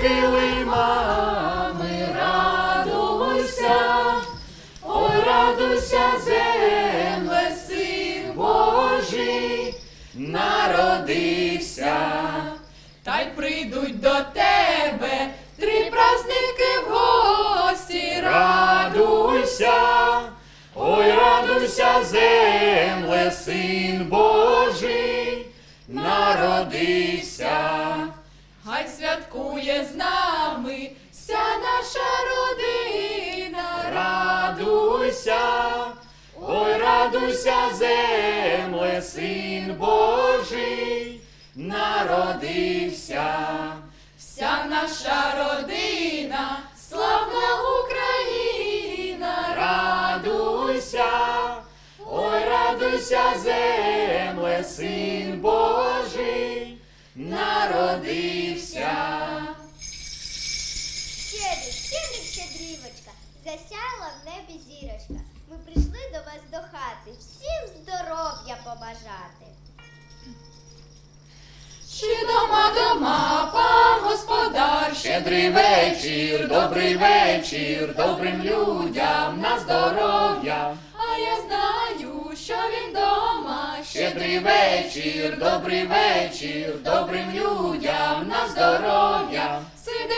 килимами, радуйся, ой, радуйся, земле, син Божий, народився, та й прийдуть до тебе три праздники в гості, радуйся, ой, радуйся, земле, син Божий, народився. Хай святкує з нами вся наша родина, радуйся, ой, радуйся, земле, син Божий, народився. Вся наша родина, славна Україна, радуйся, ой, радуйся, земле, син Божий, народився. Засяяла в небі зірочка. Ми прийшли до вас до хати, всім здоров'я побажати. Чи дома дома, пан господар, щедрий вечір, добрий вечір, добрим людям на здоров'я. А я знаю, що він дома. Щедрий вечір, добрий вечір, добрим людям на здоров'я.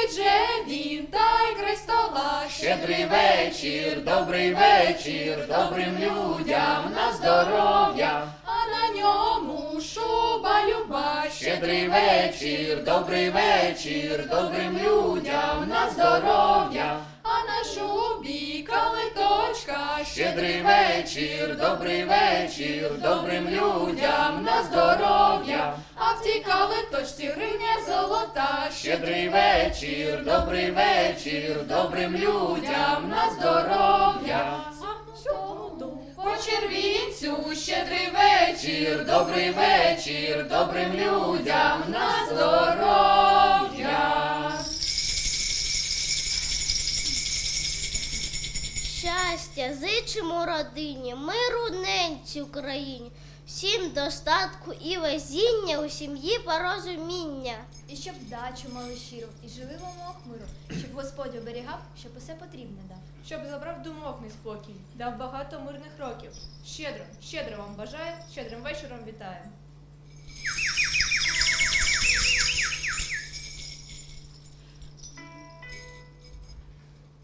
Сидить же він та й край стола. Щедрий вечір, добрий вечір, добрим людям на здоров'я. А на ньому шуба люба. Щедрий вечір, добрий вечір, добрим людям на здоров'я. А на шубі калиточка. Щедрий вечір, добрий вечір, добрим людям на здоров'я. А в тій калиточці. Щедрий вечір, добрий вечір, добрим людям на здоров'я. По червінцю щедрий вечір, добрий вечір, добрим людям на здоров'я. Щастя, зичимо родині, миру ненці Україні, всім достатку і везіння у сім'ї порозуміння. І щоб дачу мали щиру, і жили в умовах миру, щоб Господь оберігав, щоб усе потрібне дав. щоб забрав думок неспокій, дав багато мирних років. Щедро, щедро вам бажаю, щедрим вечором вітаю.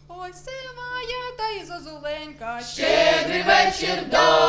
Ой, сиває та й зозуленька. Щедрий вечір, добрий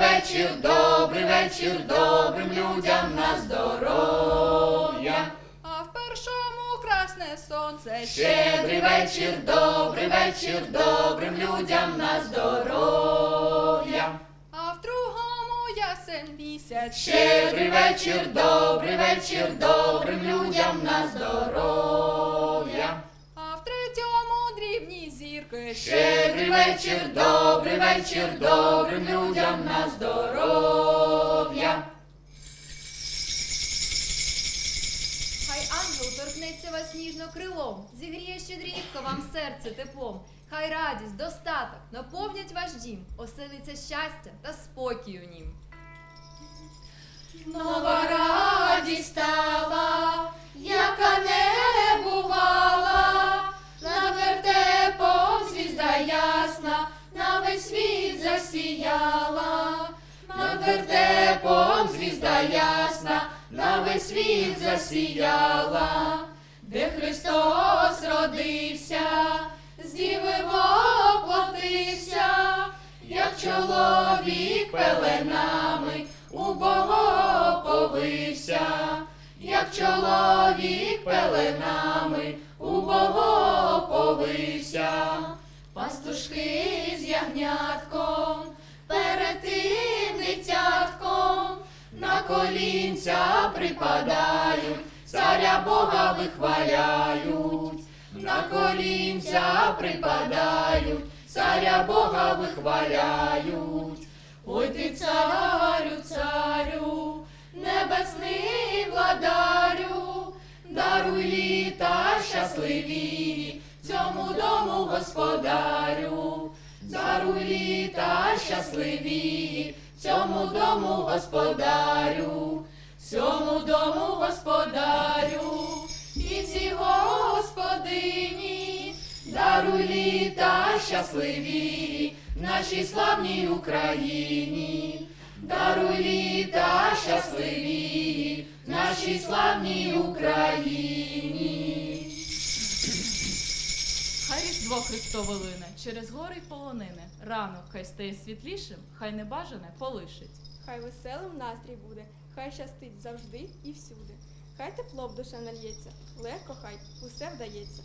Вечір, добрий вечір, добрим людям на здоров'я. А в першому красне сонце. Щедрий вечір, добрий вечір, добрим людям на здоров'я. А в другому ясен місяць. Щедрий вечір, добрий вечір, добрим людям на здоров'я. Щедрий вечір, добрий вечір, добрим людям на здоров'я. Хай ангел торкнеться вас ніжно крилом, зігріє щедрівка вам серце теплом. Хай радість, достаток наповнять ваш дім, оселиться щастя та спокій у нім. Нова радість ясна, на весь світ засіяла, де Христос родився, з діви воплотився, як чоловік пеленами у Бога повився, як чоловік пеленами у Бога повився, пастушки з ягнятком, колінця припадають, царя Бога вихваляють, на колінця припадають, царя Бога вихваляють. Ой ти царю, царю, небесний владарю, даруй літа щасливі, цьому дому господарю, даруй літа щасливі, цьому дому господарю, цьому дому господарю, і ці господині, даруй літа щасливі, нашій славній Україні, даруй літа щасливі, нашій славній Україні. Хай лине через гори й полонини. Ранок хай стає світлішим, хай небажане полишить. Хай веселим настрій буде, хай щастить завжди і всюди. Хай тепло в душе нальється, легко хай усе вдається.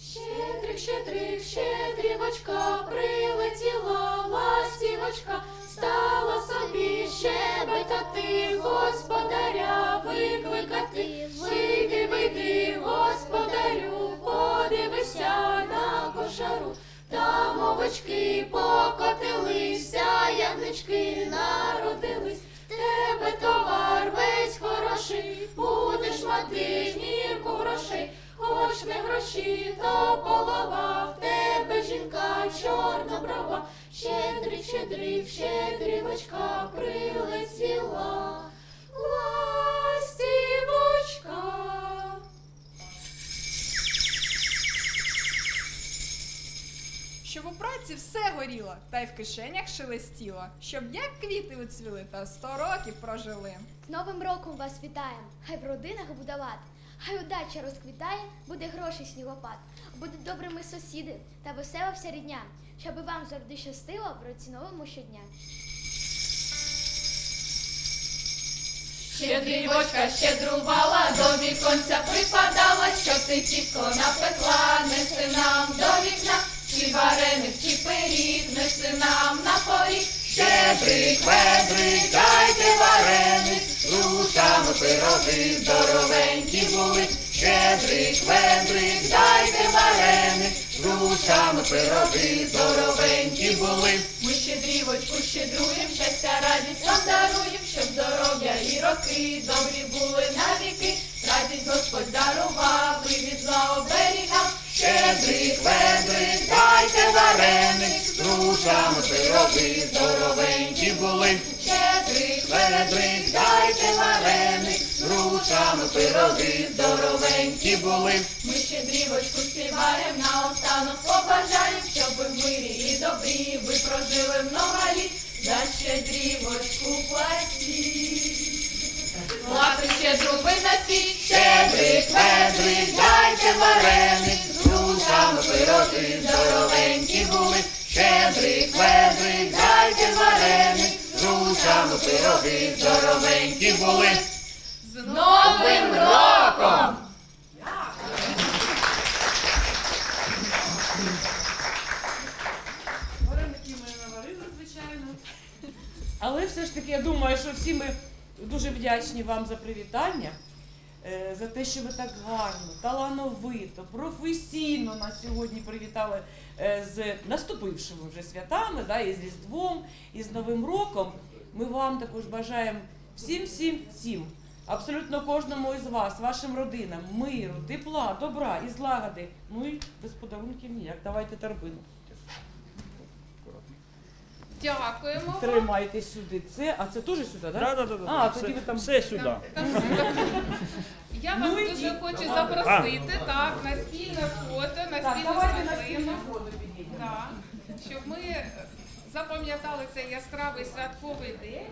Щедрик, щедрик, щедрівочка, прилетіла ластівочка, стала собі щебетати, господаря Там овочки покотилися, ягнички народились. Тебе товар весь хороший, будеш мати жмірку грошей. Хоч не гроші, то полова, в тебе жінка чорна чорноброва, щедрі, щедрик, щедрівочка Щоб все горіло, та й в кишенях шелестіло, щоб як квіти уцвіли та сто років прожили. З Новим роком вас вітаємо! Хай в родинах буде лад, хай удача розквітає, буде грошей снігопад, будуть добрими сусіди та весела вся рідня, щоб вам завжди щастило в році новому щодня. Щедрівочка щедрувала, до віконця припадала, щоб ти тітко напекла, неси нам до вікна, чи вареник, пиріг, неси нам на поріг. Щедрик, ведрик, дайте вареник, рушами пироги здоровенькі були. Щедрик, ведрик, дайте вареник, рушами пироги здоровенькі були. Ми щедрівочку щедруєм, щастя, радість вам даруєм, щоб здоров'я і роки добрі були навіки. Радість Господь дарував, і від зла. Щедрик, ведрик, дайте вареник, з грушами пироги здоровенькі були. Щедрик, ведрик, дайте вареник, з грушами пироги здоровенькі були. Ми щедрівочку співаєм, наостанок побажаєм, щоб ви в мирі і добрі ви прожили много літ. За щедрівочку платіть. Лапи щедру виносіть, щедрик, ведрик, дайте вареник, грушами пироги здоровенькі були. Щедрик, ведрик, дайте вареник, з грушами пироги здоровенькі були. З Новим роком! Звичайно. Але все ж таки я думаю, що всі ми дуже вдячні вам за привітання, за те, що ви так гарно, талановито, професійно нас сьогодні привітали е, з наступившими вже святами, да, і з Різдвом, і з Новим роком. Ми вам також бажаємо всім, всім, всім, абсолютно кожному із вас, вашим родинам, миру, тепла, добра і злагоди. Ну і без подарунків ніяк. Давайте торбину. Дякуємо. вам. Тримайте сюди це, а це теж сюди, так? Да, да, да, да. А, да. тоді ви там- все сюди. Я Ну, вас ідіть. дуже хочу запросити так, на спільне фото, на Так, спільну давайте на світлину. підійдемо. Так, щоб ми е, запам'ятали цей яскравий святковий день